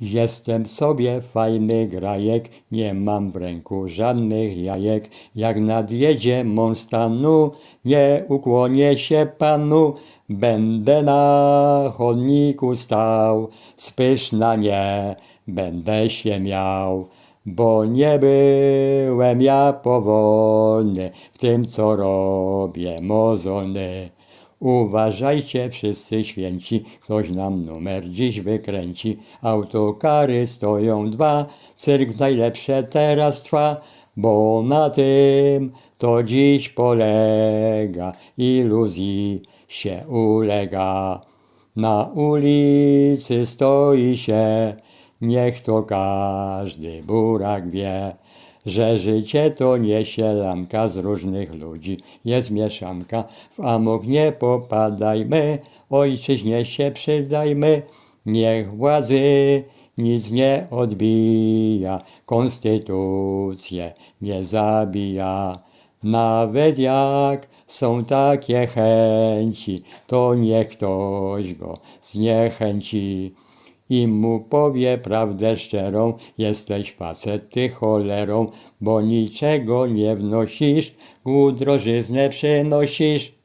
Jestem sobie fajny grajek, nie mam w ręku żadnych jajek. Jak nadjedzie mą stanu, nie ukłonię się panu. Będę na chodniku stał, spyszna nie będę się miał. Bo nie byłem ja powolny w tym, co robię mozolny. Uważajcie wszyscy święci, ktoś nam numer dziś wykręci. Autokary stoją dwa, cyrk najlepsze teraz trwa, bo na tym to dziś polega, iluzji się ulega. Na ulicy stoi się, niech to każdy burak wie, że życie to nie sielanka z różnych ludzi, jest mieszanka. W amok nie popadajmy, ojczyźnie się przydajmy, niech władzy nic nie odbija, konstytucję nie zabija. Nawet jak są takie chęci, to niech ktoś go zniechęci i mu powie prawdę szczerą, jesteś facet ty cholerą, bo niczego nie wnosisz, głód drożyznę przynosisz.